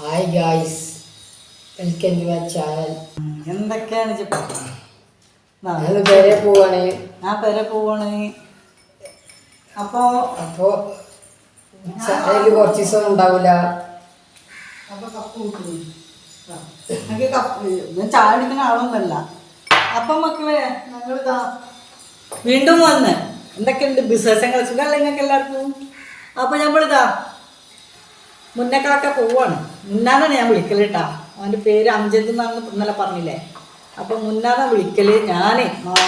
Hi guys welcome to my channel എന്തൊക്കെയാണ് ഞങ്ങൾ പേരെ പോവാണ്. ഞാൻ പേരെ പോവാണ്. അപ്പോ അപ്പോ ചാനലിൽ കുറച്ച് ദിവസം ഉണ്ടാവില്ല അപ്പൊ കപ്പ് കൂട്ടുന്നു എനിക്ക് കപ്പ് ഞാൻ ചായ അടിക്കുന്ന ആളൊന്നല്ല അപ്പൊ മക്കളെ ഞങ്ങളിതാ വീണ്ടും വന്ന്. എന്തൊക്കെയുണ്ട് ബിസിനസ്സൊക്കെ സുഖമല്ല നിങ്ങൾക്ക് എല്ലാവർക്കും? അപ്പൊ നമ്മളിതാ മുന്നക്കാക്ക പോവാണ്. മുന്നാന്നാണ് ഞാൻ വിളിക്കൽ കേട്ടാ അവന്റെ പേര് അംജദ് എന്നാണ് ഇന്നലെ പറഞ്ഞില്ലേ. അപ്പൊ മുന്നാന്ന വിളിക്കൽ ഞാൻ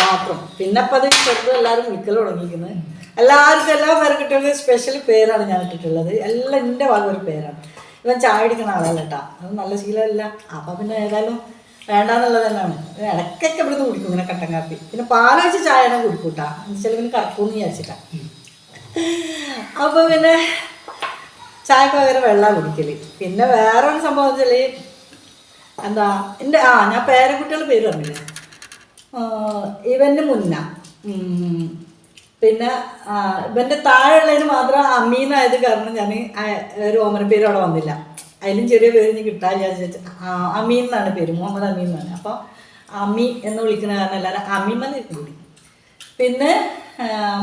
മാത്രം. പിന്നെ അപ്പം അത് ചെറുതും എല്ലാവരും വിളിക്കൽ തുടങ്ങിയിരിക്കുന്നത് എല്ലാവർക്കും എല്ലാ പേർക്കിട്ടുള്ള സ്പെഷ്യൽ പേരാണ് ഞാൻ ഇട്ടിട്ടുള്ളത്. എല്ലാം എന്റെ ഒരു പേരാണ്. ഇവൻ ചായ അടിക്കുന്ന ആളല്ല കേട്ടാ അത് നല്ല ശീലമല്ല അപ്പം പിന്നെ ഏതായാലും വേണ്ടാന്നുള്ളത് തന്നെയാണ് ഇടയ്ക്കൊക്കെ ഇവിടുന്ന് കുടിക്കും ഇങ്ങനെ കട്ടൻ കാപ്പി. പിന്നെ പാലൊഴിച്ച് ചായയാണ് കുടിക്കൂട്ടാ. എന്നുവെച്ചാൽ പിന്നെ കറക്കൂന്ന് വിചാരിച്ചിട്ടാ. അപ്പോൾ പിന്നെ ചായക്ക് പകരം വെള്ളം കുടിക്കൽ. പിന്നെ വേറൊരു സംഭവം വെച്ചാൽ എന്താ എന്റെ ആ ഞാൻ പേരക്കുട്ടികളുടെ പേര് പറഞ്ഞില്ല? ഇവന്റെ മുന്ന. പിന്നെ ഇവന്റെ താഴെയുള്ളതിന് മാത്രം അമ്മീന്നായത് കാരണം ഞാൻ ഒരു ഓമന പേര് അവിടെ വന്നില്ല. അതിലും ചെറിയ പേര് ഇനി കിട്ടാൻ വിചാരിച്ചു അമീൻ എന്നാണ് പേര് മുഹമ്മദ് അമീൻ എന്നാണ്. അപ്പോൾ അമ്മി എന്ന് വിളിക്കുന്ന കാരണം എല്ലാവരും അമീമെന്ന് കൂടി. പിന്നെ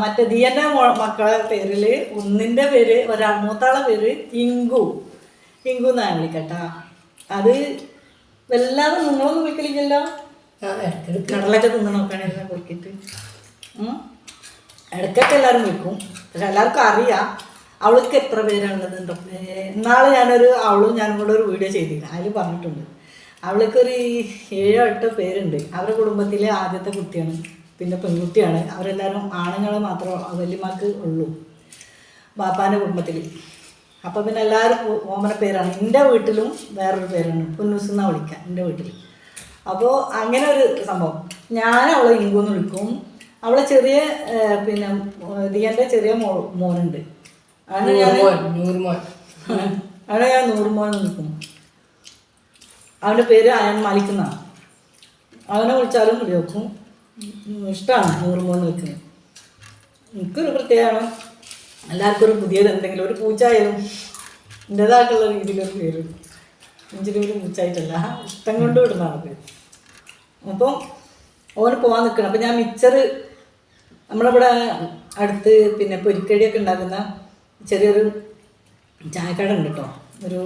മറ്റേ മക്കളുടെ മക്കളെ പേരിൽ ഒന്നിന്റെ പേര് മൂത്താളെ പേര് ഇങ്കു. ഇങ്കു എന്നാണ് വിളിക്കട്ടാ. അത് വല്ലാതെ നിങ്ങളൊന്നും വിളിക്കലില്ലല്ലോ? കടലൊക്കെ തിന്ന് നോക്കുകയാണെങ്കിൽ കുളിക്കിട്ട്. ഇടയ്ക്കൊക്കെ എല്ലാവരും വിളിക്കും. പക്ഷെ എല്ലാവർക്കും അറിയാം അവൾക്ക് എത്ര പേരാണുള്ളത് ഉണ്ടോ ഇന്നാൾ ഞാനൊരു അവളും ഞാനും കൂടെ ഒരു വീഡിയോ ചെയ്തിരുന്നു. അതിൽ പറഞ്ഞിട്ടുണ്ട്. അവൾക്കൊരു ഏഴോ എട്ടോ പേരുണ്ട്. അവരുടെ കുടുംബത്തിലെ ആദ്യത്തെ കുട്ടിയാണ്. പിന്നെ പെൺകുട്ടിയാണ്. അവരെല്ലാവരും ആണുങ്ങൾ മാത്രമേ വല്യമാർക്ക് ഉള്ളൂ. ബാപ്പാന്റെ കുടുംബത്തിൽ അപ്പോൾ പിന്നെ എല്ലാവരും ഓമന പേരാണ്. എന്റെ വീട്ടിലും വേറൊരു പേരാണ്. പുന്നൂസ് എന്നാണ് വിളിക്കുക എന്റെ വീട്ടിൽ അപ്പോൾ അങ്ങനെ ഒരു സംഭവം. ഞാൻ അവളെ ഇങ്കൂന്ന് വിളിക്കും. അവളെ ചെറിയ പിന്നെ ദിയന്റെ ചെറിയ മോ മോനുണ്ട്. അവിടെ ഞാൻ അവനെ ഞാൻ നൂറുമോൻ വിളിക്കും. അവന്റെ പേര് അയൺ മാലിക് അവനെ വിളിച്ചാലും വിളി വെക്കും ഇഷ്ടമാണ് നൂറ് മൂന്ന് വെക്കുന്നത് എനിക്കൊരു പ്രത്യേകമാണ് എല്ലാവർക്കും ഒരു പുതിയത് എന്തെങ്കിലും ഒരു പൂച്ചായാലും എന്റേതായിട്ടുള്ള രീതിയിലൊരു പേര്. എഞ്ചിന് ഒരു പൂച്ചായിട്ടല്ല. ഇഷ്ടം കൊണ്ട് വിടുന്നതാണ് പേര്. അപ്പം ഓന് പോകാൻ നിൽക്കണം. അപ്പം ഞാൻ മിച്ചർ നമ്മളിവിടെ അടുത്ത് പിന്നെ പൊരിക്കടിയൊക്കെ ഉണ്ടാക്കുന്ന ചെറിയൊരു ചായക്കട ഉണ്ട് കേട്ടോ. ഒരു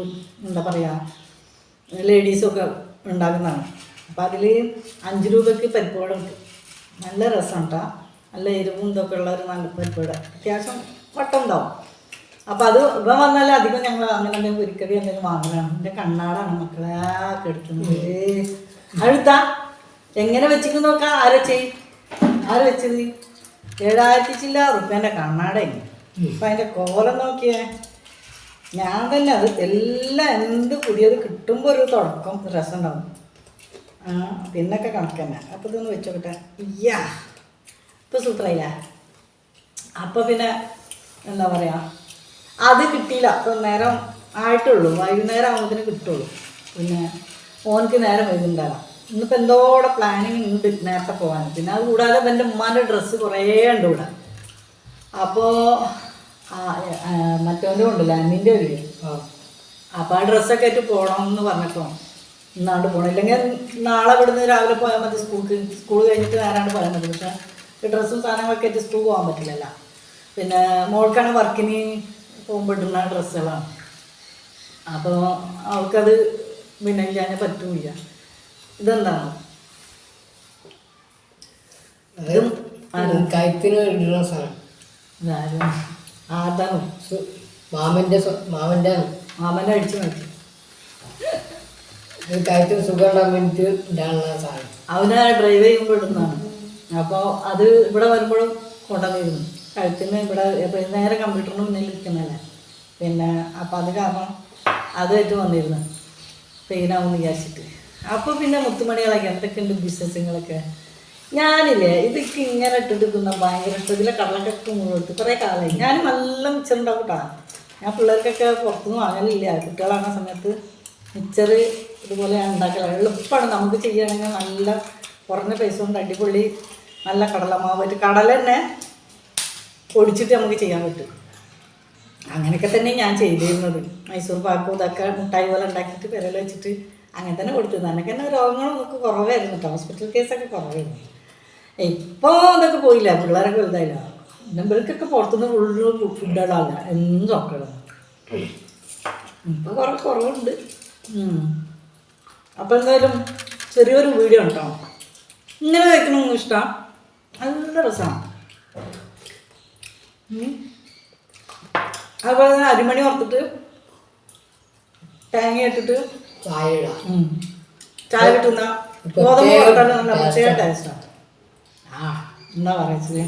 എന്താ പറയുക ലേഡീസൊക്കെ ഉണ്ടാക്കുന്നതാണ്. അപ്പോൾ അതിൽ അഞ്ച് രൂപയ്ക്ക് പരിപ്പ് വട കിട്ടും നല്ല രസം നല്ല എരിവും ഇതൊക്കെ ഉള്ള ഒരു നല്ല പരിപ്പ് അത്യാവശ്യം വട്ടം ഉണ്ടാവും അപ്പോൾ അത് ഇപ്പം വന്നാൽ അധികം ഞങ്ങൾ അങ്ങനെ എന്തെങ്കിലും പൊരിക്കടി എന്തെങ്കിലും വാങ്ങലാണ്. എന്റെ കണ്ണാടാണ് മക്കളെ കെടുത്തുന്നത്. അഴുത്ത. എങ്ങനെ വെച്ചിരിക്കുന്നു നോക്കാം ആരെ ചെയ് ആര് വെച്ചത്? ഏഴായിരത്തി ചില്ല റുപ്യന്റെ കണ്ണാടേ. അപ്പം അതിന്റെ കോലം നോക്കിയേ. ഞാൻ തന്നെ അത് എല്ലാം എന്ത് പുതിയത് കിട്ടുമ്പോൾ ഒരു തുടക്കം രസം ഉണ്ടാവും പിന്നൊക്കെ കണക്ക് തന്നെ അപ്പോൾ ഇതൊന്ന് വെച്ചോട്ടെ ഇയ്യാ ഇപ്പോൾ സൂപ്പറായില്ല? അപ്പോൾ പിന്നെ എന്താ പറയുക അത് കിട്ടിയില്ല. അപ്പോൾ നേരം ആയിട്ടുള്ളൂ. വൈകുന്നേരം ആകുമ്പോഴത്തേന് കിട്ടുള്ളൂ. പിന്നെ ഓനക്ക് നേരം വൈകുന്നേരം. ഇന്നിപ്പോൾ എന്തോടെ പ്ലാനിങ് ഉണ്ട് നേരത്തെ പോകാൻ. പിന്നെ അത് കൂടാതെ എന്റെ ഉമ്മാന്റെ ഡ്രസ്സ് കുറേ ഉണ്ട് ഇവിടെ. അപ്പോൾ മറ്റവന്റെ കൊണ്ടല്ല? അന്നിന്റെ ഒരു ആ. അപ്പോൾ ആ ഡ്രസ്സൊക്കെ ആയിട്ട് പോകണം എന്ന് പറഞ്ഞിട്ടോ ഇന്നാണ്ട് പോകണം ഇല്ലെങ്കിൽ നാളെ ഇവിടുന്ന് രാവിലെ പോയാൽ മതി സ്കൂൾക്ക്. സ്കൂൾ കഴിഞ്ഞിട്ട് നേരാണ്ട് പോയാൽ മതി. പക്ഷേ ഡ്രസ്സും സാധനങ്ങളൊക്കെ ആയിട്ട് സ്കൂൾ പോകാൻ പറ്റില്ലല്ലോ. പിന്നെ മോൾക്കാണ് വർക്കിന് പോകുമ്പോൾ ഇടുന്ന ഡ്രസ്സുകളാണ്. അപ്പോൾ അവൾക്കത് പിന്നെ ഞാൻ പറ്റൂല ഇതെന്താണ്? കയത്തിന് ആർദ്ദാണ് സു- മാമന്റെ മാമന്റെ മാമനെ അടിച്ചു മാറ്റി. അത് കയത്തിന് സുഖം ഉണ്ടാകാൻ വേണ്ടിയിട്ട് ഇടാനുള്ള സാധനം അവന് ഡ്രൈവ് ചെയ്യുമ്പോൾ ഇടുന്നതാണ്. അപ്പോൾ അത് ഇവിടെ വരുമ്പോഴും കൊണ്ടുവന്നിരുന്നു. കഴുത്തിന് ഇവിടെ നേരെ കമ്പ്യൂട്ടറിന് മുന്നിൽ ഇരിക്കുന്നതല്ലേ. പിന്നെ അപ്പം അത് കാരണം അതായിട്ട് വന്നിരുന്നു. പെയിനാവും വിചാരിച്ചിട്ട്. അപ്പോൾ പിന്നെ മുത്തുമണികളൊക്കെ എന്തൊക്കെയുണ്ട് ബിസിനസ്സുകളൊക്കെ ഞാനില്ലേ ഇതൊക്കെ ഇങ്ങനെ ഇട്ടിട്ട് തിന്നാൻ ഭയങ്കര ഇഷ്ടം. ഇതിലെ കടലക്കൊക്കെ മുഴുവൻ കുറേ കാലമായി. ഞാൻ നല്ല മിച്ചറുണ്ടാവും കാണാം ഞാൻ പിള്ളേർക്കൊക്കെ പുറത്തുനിന്ന് വാങ്ങലില്ല. കുട്ടികളാണ് സമയത്ത് മിച്ചർ ഇതുപോലെ ഉണ്ടാക്കല എളുപ്പമാണ് നമുക്ക് ചെയ്യുകയാണെങ്കിൽ നല്ല കുറഞ്ഞ പൈസ കൊണ്ട് അടിപൊളി നല്ല കടലമാവ്. കടല തന്നെ പൊടിച്ചിട്ട് നമുക്ക് ചെയ്യാൻ പറ്റും. അങ്ങനെയൊക്കെ തന്നെ ഞാൻ ചെയ്തിരുന്നത്. മൈസൂർ പാക്കും ഇതൊക്കെ മുട്ടായി പോലെ ഉണ്ടാക്കിയിട്ട് വിരൽ വെച്ചിട്ട് അങ്ങനെ തന്നെ കൊടുത്തത് എനിക്ക് തന്നെ രോഗങ്ങളും നമുക്ക് കുറവായിരുന്നു കേട്ടോ. ഹോസ്പിറ്റൽ കേസൊക്കെ കുറവായിരുന്നു. ഇപ്പോൾ അതൊക്കെ പോയില്ല. പിള്ളേരൊക്കെ വലുതായില്ല. ഇവർക്കൊക്കെ പുറത്തുനിന്ന് ഫുള്ള് ഫുഡുകളല്ല എന്തൊക്കെ ഇപ്പോൾ ഇപ്പം കുറേ കുറവുണ്ട്. അപ്പോൾ എന്തായാലും ചെറിയൊരു വീഡിയോ ഉണ്ടോ ഇങ്ങനെ കഴിക്കണമെന്ന് ഇഷ്ടമാണ് നല്ല രസമാണ് അതുപോലെ തന്നെ അരിമണി ഓർത്തിട്ട് തേങ്ങ ഇട്ടിട്ട് ചായ ഇടാം ചായ കിട്ടുന്ന ഗോതമ്പ് വറുത്താലും നല്ല പ്രത്യേക taste ടേസ്റ്റാണ് ആ. എന്താ പറയുക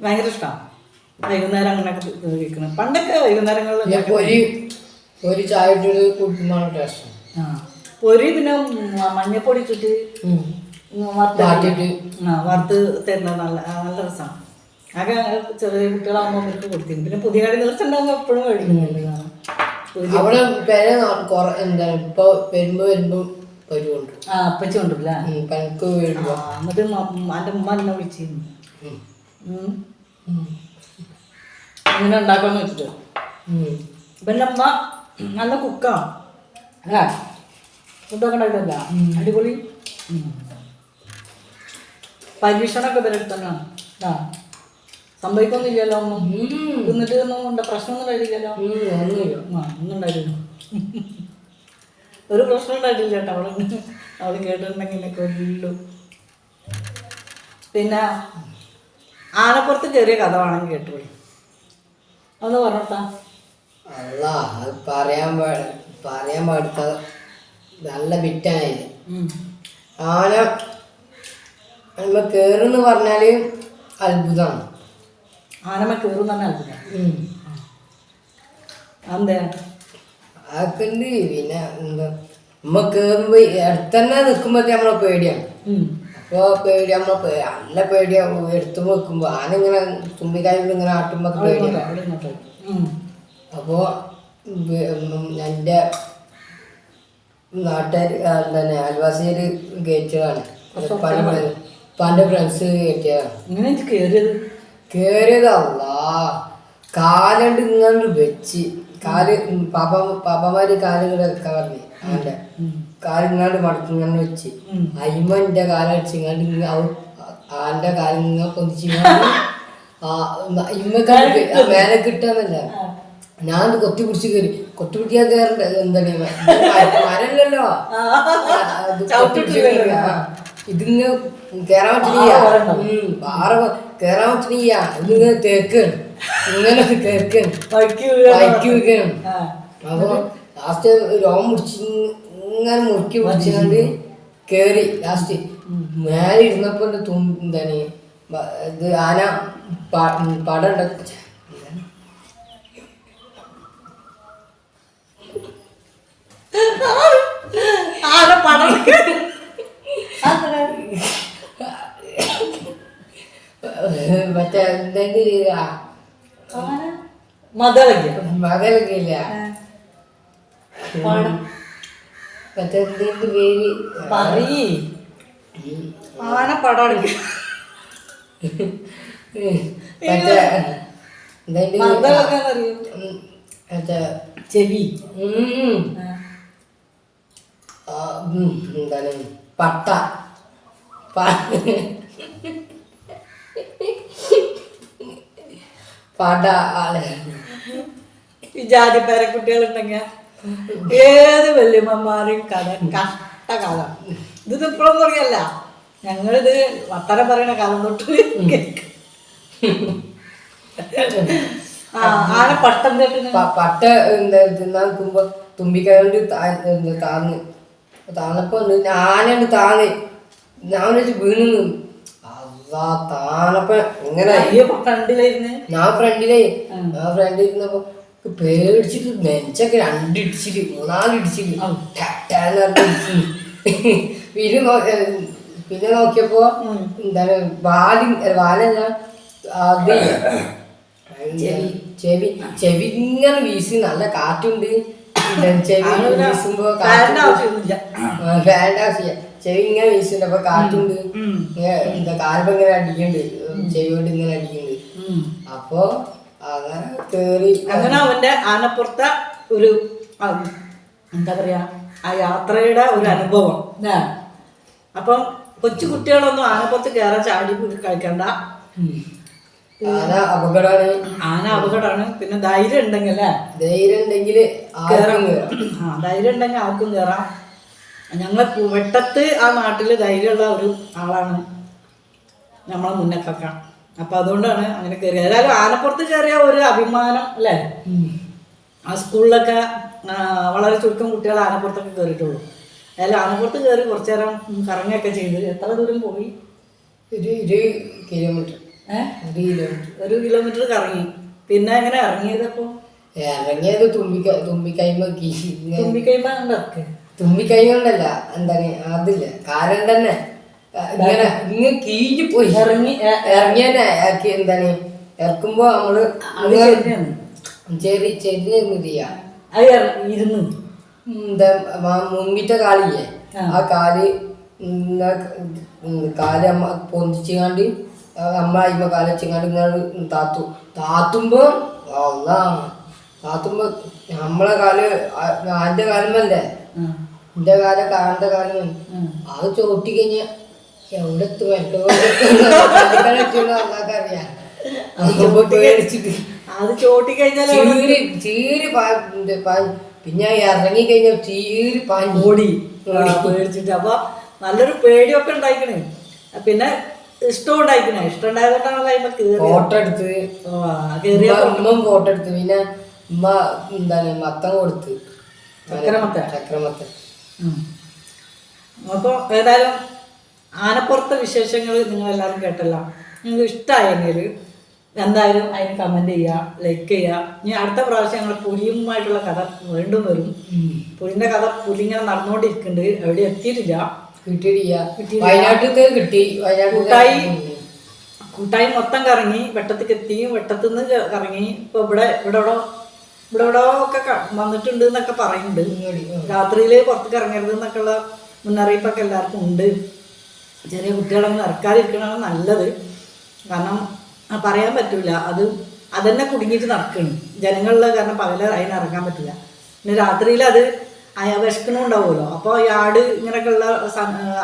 ഭയങ്കര ഇഷ്ടമാണ് വൈകുന്നേരം അങ്ങനെയൊക്കെ കഴിക്കണം പണ്ടൊക്കെ വൈകുന്നേരങ്ങളിൽ പിന്നെ പൊരി ചായ ഇട്ടിട്ട് കുടിക്കുമ്പോൾ ടേസ്റ്റ് ആ. പൊരി പിന്നെ മഞ്ഞപ്പൊടി ഇട്ടിട്ട് വറുത്ത് തരുന്ന ആ വറുത്ത് തരുന്നത് നല്ല നല്ല രസമാണ് ആകെ ചെറിയ കുട്ടികളാകുമ്പോൾ അവർക്ക് കൊടുത്തിരുന്നു. പിന്നെ പുതിയ കടി നിർത്തുണ്ടാകുമ്പോൾ എപ്പോഴും കഴിക്കുന്നുണ്ട് അവിടെ പേര കുറെ എന്താണ് ഇപ്പൊ വരുമ്പോ വരുമ്പോ വരുമുണ്ട് ആ അപ്പച്ചി കൊണ്ടുപോലക്ക് പനക്ക് എന്നിട്ട് എന്റെ ഉമ്മ എന്നെ വിളിച്ചിരുന്നു. ഇങ്ങനെ ഉണ്ടാക്കാന്ന് വെച്ചിട്ട്. ഉം. അപ്പം എന്റെ അമ്മ നല്ല കുക്കാണ് അല്ലേ? ഫുഡൊക്കെ ഉണ്ടാക്കില്ല അടിപൊളി. പരീക്ഷണമൊക്കെ ഇവരുടെ തന്നെയാണ് ആ സംഭവിക്കൊന്നുമില്ലല്ലോ ഒന്നും. തിന്നിട്ട് ഒന്നും പ്രശ്നമൊന്നും ഉണ്ടായിട്ടില്ലല്ലോ. ആ ഒന്നും ഉണ്ടായിട്ടില്ല. ഒരു പ്രശ്നം ഉണ്ടായിട്ടില്ല കേട്ടോ അവൾ. അവൾ കേട്ടിട്ടുണ്ടെങ്കിൽ കൊല്ലു. പിന്നെ ആനപ്പുറത്ത് കയറിയ കഥ വേണമെങ്കിൽ കേട്ടുപോയി അത് പറഞ്ഞോട്ടാ. അല്ല അത് പറയാൻ പാട പറയാൻ പാടുത്ത നല്ല ബിറ്റാണില്ല ആന നമ്മ കേറുന്ന് പറഞ്ഞാൽ അത്ഭുതമാണ് ആനമ കേറും തന്നെ അത്ഭുതം. അതെന്താ? അതൊക്കെ ഉണ്ട് പിന്നെ എന്താ നമ്മ കേറുമ്പോ അടുത്തന്നെ നിൽക്കുമ്പോഴത്തേ നമ്മളെ പേടിയാണ്. ഉം. അപ്പൊ പേടി നമ്മളെ പേ- നല്ല പേടിയാ എടുത്തു നോക്കുമ്പോ. ആന ഇങ്ങനെ തുമ്പിക്കായോട് ഇങ്ങനെ ആട്ടുമ്പോ അവിടെ പേടിയാണ്. അപ്പോൾ എന്റെ നാട്ടുകാർ തന്നെ അയൽവാസിയിൽ കയറ്റിയതാണ്. പണ്ട് ഫ്രണ്ട്സ് കയറ്റിയതാണ്. ഇങ്ങനെ കയറിയത് കയറിയതല്ല കാലുണ്ട് ഇങ്ങനെ വെച്ച്. കാൽ പാപ്പ പാപ്പമാര് കാൽ ഇങ്ങനെ വെക്കാൻ പറഞ്ഞു. അവന്റെ കാലിങ്ങാണ്ട് മടക്കി ഇങ്ങനെ വെച്ച്. അയിമ എന്റെ കാലടിച്ച് ഇങ്ങാണ്ട് ആന്റെ കാലിങ്ങനെ പൊന്തിച്ച് ഇമ്മക്കാൽ മേലെ കിട്ടാന്നല്ല ഞാൻ കൊത്തി പിടിച്ച് കയറി. കൊത്തി പിടിക്കാൻ കയറണ്ട എന്താണ് മരല്ലോ കയറി. ഇതിങ്ങ് കേറാൻ പറ്റില്ല ഉം, പാറ പോ- കേറാൻ പറ്റില്ല ഇതിങ്ങനെ തേക്കാണ്. ഇങ്ങനെ തേക്കാണ്. വഴിക്ക് വൈക്ക് വെക്കണം അപ്പൊ ലാസ്റ്റ് രോമം പിടിച്ച് ഇങ്ങനെ മുറുക്കി പിടിച്ചുകൊണ്ട് കേറി. ലാസ്റ്റ് മേലെ ഇരുന്നപ്പോ എന്താണ് ഇത് ആന പടം ഉണ്ടാക്കി പടം. അങ്ങനെ. മറ്റേ എന്തെങ്കിലും ഇല്ല പടം മറ്റേ എന്തെങ്കിലും പേര്? പറയ്. ആന പടം. എടുക്കും മറ്റേ എന്തെങ്കിലും മതളൊക്കെ മറ്റേ ചെവി. എന്താണ് പട്ട. പട ആൾ. ഈ ജാതി പേരക്കുട്ടികളുണ്ടെങ്കിൽ ഏത് വല്യമ്മമാരെയും കഥ കഷ്ട കഥ. ഇത് ഇപ്പോഴൊന്നും പറയല്ല ഞങ്ങളിത് വത്തരം പറയണ കാലം തൊട്ട് ആന പട്ടം തട്ടുന്ന പട്ട എന്താ തിന്നാൻ നിൽക്കുമ്പോ തുമ്പിക്കൈകൊണ്ട് താന്ന്. താന്നപ്പോ ഞാനുണ്ട് താന്ന്. ഞാൻ വെച്ച് വീണ് അതാ വലിയ ഫ്രണ്ടിലായിരുന്നു. ഞാൻ ഫ്രണ്ടിലേ. ഞാൻ ഫ്രണ്ടിൽ ഇരുന്നപ്പോ പേടിച്ചിട്ട് നെഞ്ചൊക്കെ പറഞ്ഞ് ഇടിച്ച്. പിന്നെ പിന്നെ നോക്കിയപ്പോ എന്താണ് വാലി വാലല്ല അത് ചെവി ചെവി ഇങ്ങനെ വീശി നല്ല കാറ്റുണ്ട്. ചെവി വീശുമ്പോ ഫാനിന്റെ കാറ്റ് ആവശ്യമൊന്നുമില്ല ഫാന്റെ ആവശ്യമില്ല ചെവി ഇങ്ങനെ വീശുന്നുണ്ട്. അപ്പൊ കാറ്റുണ്ട്. ഇങ്ങനെ എന്താ ഇങ്ങനെ അടിക്കുന്നുണ്ട് ചെവി കൊണ്ട് ഇങ്ങനെ അടിക്കുന്നുണ്ട് അപ്പൊ അങ്ങനെ കേറി. അങ്ങനെ അവന്റെ ആനപ്പുറത്ത ഒരു എന്താ പറയാ ആ യാത്രയുടെ ഒരു അനുഭവം? അപ്പം കൊച്ചു കുട്ടികളൊന്നും ആനപ്പുറത്ത് കയറാൻ ചാടി കളിക്കണ്ട. ആന അപകടമാണ്. ആന അപകടമാണ്. പിന്നെ ധൈര്യം ഉണ്ടെങ്കിൽ അല്ലേ? ധൈര്യം ഉണ്ടെങ്കിൽ. ആ ധൈര്യം ഉണ്ടെങ്കിൽ ആർക്കും കയറാം ഞങ്ങൾ വെട്ടത്ത് ആ നാട്ടിൽ ധൈര്യമുള്ള ഒരു ആളാണ്. നമ്മളെ മുന്നേക്കാൻ അപ്പൊ അതുകൊണ്ടാണ് അങ്ങനെ കയറിയത് ഏതായാലും ആനപ്പുറത്ത് കയറിയ ഒരു അഭിമാനം അല്ലേ? ആ സ്കൂളിലൊക്കെ വളരെ ചുരുക്കം കുട്ടികൾ ആനപ്പുറത്തൊക്കെ കയറിയിട്ടുള്ളൂ. ഏതായാലും ആനപ്പുറത്ത് കയറി കുറച്ചു നേരം കറങ്ങൊക്കെ ചെയ്ത് എത്ര ദൂരം പോയി? ഒരു ഇരു കിലോമീറ്റർ ഒരു കിലോമീറ്റർ കറങ്ങി. പിന്നെ അങ്ങനെ ഇറങ്ങിയതപ്പോ? ഇറങ്ങിയത് തുമ്പിക്ക തുമ്പിക്കൈമ തുമ്പിക്കൈമ ഉണ്ടൊക്കെ തുമ്പിക്കൈ കൊണ്ടല്ല എന്താണ് അതില്ല. കാലം തന്നെ ഇങ്ങനെ ഇങ്ങ് കീഞ്ഞു പോയി ഇറങ്ങി ആക്കി എന്താണ് ഇറക്കുമ്പോ നമ്മൾ ചെറിയ ചെറിയ ഇരുന്നു അത് എന്താ മുമ്പിട്ട മുമ്പിത്തെ കാലില്ലേ? ആ. കാൽ കാൽ പൊന്തിച്ചുകാണ്ട് അമ്മ അയിമ കാൽ വെച്ചങ്ങാണ്ട് ഇങ്ങനെ താത്തു. താത്തുമ്പോ ഒന്നാ താത്തുമ്പോ നമ്മളെ കാൽ ആന്റെ കാലമല്ലേ? എന്റെ കാലം കാലിന്റെ കാലം. അത് ചോട്ടി കഴിഞ്ഞ അറിയാം. അത് ചോട്ടി കഴിഞ്ഞാൽ ചീര് ചീര് പിന്നെ ഇറങ്ങി കഴിഞ്ഞ ചീര് പാൻ ഓടി. പേടിച്ചിട്ട്. അപ്പൊ നല്ലൊരു പേടിയൊക്കെ ഉണ്ടായിക്കണേ. പിന്നെ ഇഷ്ടം ഉണ്ടായിക്കണേ ഇഷ്ടം ഉണ്ടായതുകൊണ്ടാണല്ലോ അതിമ്മ ഫോട്ടോ എടുത്ത്. കേറിയ ഉമ്മ ഫോട്ടോ എടുത്ത്. പിന്നെ ഉമ്മ എന്താണ് മത്തം കൊടുത്ത്. ചക്രമത്തൻ. ചക്രമത്തൻ അപ്പോൾ ഏതായാലും ആനപ്പുറത്തെ വിശേഷങ്ങൾ നിങ്ങൾ എല്ലാവരും കേട്ടല്ലോ. നിങ്ങൾക്ക് ഇഷ്ടമായെങ്കിൽ എന്തായാലും അതിന് കമന്റ് ചെയ്യുക ലൈക്ക് ചെയ്യുക ഇനി അടുത്ത പ്രാവശ്യം ഞങ്ങൾ പുലിയുമായിട്ടുള്ള കഥ വീണ്ടും വരും. പുലിന്റെ കഥ പുലി ഇങ്ങനെ നടന്നുകൊണ്ടിരിക്കുന്നുണ്ട് എവിടെ എത്തിയിട്ടില്ല. വയനാട്ടിൽ കിട്ടി. കൂട്ടായി. കൂട്ടായി മൊത്തം കറങ്ങി. വെട്ടത്തേക്ക് എത്തി വെട്ടത്തു നിന്ന് കറങ്ങി. ഇപ്പൊ ഇവിടെ ഇവിടെ ഇവിടെ ഇവിടെ ഒക്കെ വന്നിട്ടുണ്ട് എന്നൊക്കെ പറയുന്നുണ്ട്. രാത്രിയിൽ പുറത്തേക്ക് ഇറങ്ങരുത് എന്നൊക്കെയുള്ള മുന്നറിയിപ്പൊക്കെ എല്ലാവർക്കും ഉണ്ട്. ചെറിയ കുട്ടികളൊന്നും ഇറക്കാതിരിക്കണതാണ് നല്ലത്. കാരണം പറയാൻ പറ്റില്ല അത് അതന്നെ കുടുങ്ങിയിട്ട് നടക്കണം. ജനങ്ങളിൽ കാരണം പകല അതിന് ഇറങ്ങാൻ പറ്റില്ല പിന്നെ രാത്രിയിൽ അത് അയ വിശക്കണുണ്ടാവുമല്ലോ അപ്പോൾ ഈ ആട് ഇങ്ങനെയൊക്കെ ഉള്ള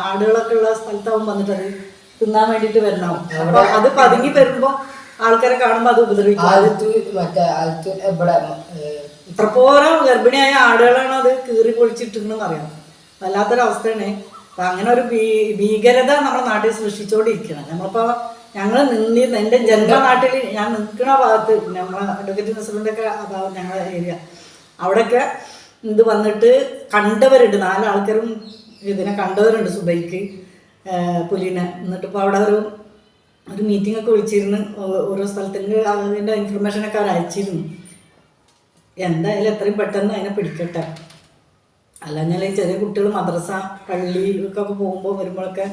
ആടുകളൊക്കെ ഉള്ള സ്ഥലത്താവും വന്നിട്ട് അത് തിന്നാൻ വേണ്ടിയിട്ട് വരണാവും അപ്പൊ അത് പതുങ്ങി വരുമ്പോൾ ആൾക്കാരെ കാണുമ്പോൾ അത് ഉപദ്രവിക്കും. ആലത്തൂർ മറ്റേ ആലത്തൂർ ഇവിടെ ഏഹ്, ഇത്രപോരം ഗർഭിണിയായ ആടുകളാണ് അത് കീറി പൊളിച്ചിട്ടിരുന്നെന്ന് അറിയാം. വല്ലാത്തൊരവസ്ഥയാണ്. അപ്പം അങ്ങനെ ഒരു ഭീ ഭീകരത നമ്മുടെ നാട്ടിൽ സൃഷ്ടിച്ചുകൊണ്ടിരിക്കണം നമ്മളിപ്പോൾ ഞങ്ങൾ നിന്നിരുന്ന എന്റെ നാട്ടിൽ ഞാൻ നിൽക്കുന്ന ഭാഗത്ത് നമ്മളെ അഡ്വക്കേറ്റ് നസറിന്റെ ഒക്കെ അതാവും ഞങ്ങളുടെ ഏരിയ അവിടെയൊക്കെ ഇത് വന്നിട്ട് കണ്ടവരുണ്ട്. നാലാൾക്കാരും ഇതിനെ കണ്ടവരുണ്ട് സുബൈക്ക് പുലിനെ. എന്നിട്ട് ഇപ്പോൾ അവിടെ ഒരു ഒരു മീറ്റിംഗ് ഒക്കെ വിളിച്ചിരുന്ന്. ഓരോ സ്ഥലത്തേക്ക് അതിന്റെ ഇൻഫർമേഷനൊക്കെ അവർ അയച്ചിരുന്നു. എന്തായാലും എത്രയും പെട്ടെന്ന് അതിനെ പിടിക്കട്ടെ. അല്ലാഞ്ഞാൽ ഈ ചെറിയ കുട്ടികൾ മദ്രസ പള്ളിയിലൊക്കെ പോകുമ്പോൾ വരുമ്പോഴൊക്കെ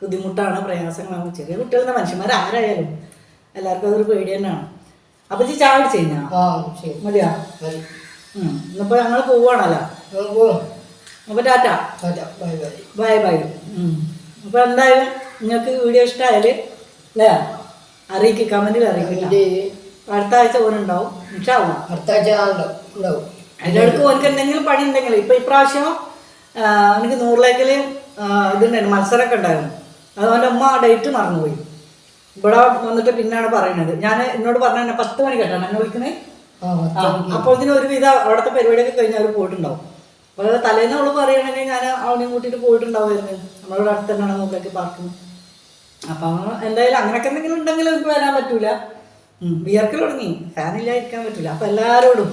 ബുദ്ധിമുട്ടാണ് പ്രയാസങ്ങളാണ്. ചെറിയ കുട്ടികൾ മനുഷ്യന്മാർ ആരായാലും എല്ലാവർക്കും അതൊരു പേടി തന്നെയാണ്. അപ്പം ഈ ചെയ്യുന്ന മതിയാ? മതി ഇന്നിപ്പോൾ ഞങ്ങൾ പോവാണല്ലോ. അപ്പൊ അപ്പോൾ tata. Tata, bye bye. Bye bye. അപ്പോൾ എന്തായാലും നിങ്ങൾക്ക് വീഡിയോ ഇഷ്ടമായാൽ അല്ലേ അറിയിക്കുക കമന്റിൽ ഇതിന്റെ അടുത്ത ആഴ്ച ഓനുണ്ടാവും. ഇൻഷാവും അടുത്ത ആഴ്ച ഉണ്ടാവും. ഓനക്ക് എന്തെങ്കിലും പണി ഉണ്ടെങ്കിൽ ഇപ്പം ഇപ്രാവശ്യം ആ, എനിക്ക് നൂറിലേക്കിൽ ഇതുണ്ടായിരുന്നു മത്സരമൊക്കെ ഉണ്ടായിരുന്നു. അത് അവന്റെ ഉമ്മ ഡേറ്റ് മറന്നുപോയി. ഇവിടെ വന്നിട്ട് പിന്നാണ് പറയുന്നത്. ഞാൻ എന്നോട് പറഞ്ഞ പത്ത് മണി കേട്ടാണ്. എന്നെ വിളിക്കുന്നത് ആ. അപ്പോൾ ഇതിന് ഒരുവിധം അവിടുത്തെ പരിപാടിയൊക്കെ കഴിഞ്ഞ് അവർ പോയിട്ടുണ്ടാവും അപ്പോൾ തലേന്ന് അവൾ പറയുകയാണെങ്കിൽ ഞാൻ അവനെയും കൂട്ടിയിട്ട് പോയിട്ടുണ്ടാവുമായിരുന്നു. നമ്മളിവിടെ അടുത്ത് തന്നെയാണ് നൂറിലേക്ക് പാർക്കും അപ്പം എന്തായാലും അങ്ങനെയൊക്കെ എന്തെങ്കിലും ഉണ്ടെങ്കിൽ എനിക്ക് വരാൻ പറ്റൂല. വിയർക്കൽ തുടങ്ങി. ഫാനില്ലായിരിക്കാൻ പറ്റൂല. അപ്പം എല്ലാവരോടും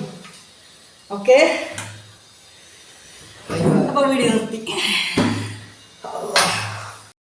ഓക്കെ? അപ്പോൾ വീഡിയോ നിർത്തി.